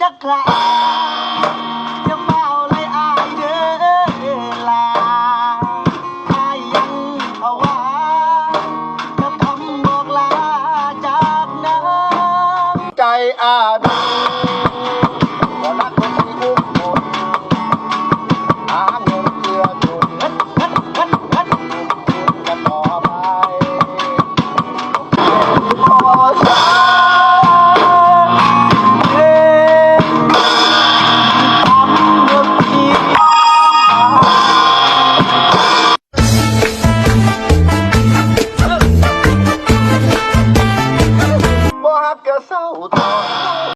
จะกลาจะเฝ้าเลยอายเด้อลาอายยังภาวะาจะคำบอกลาจากน้ำใจอาบีบ่รัคนที่กุ้มหมดหาเงินเจือจุนเงินเงินเงินนจุนกันต่อไป 个手拖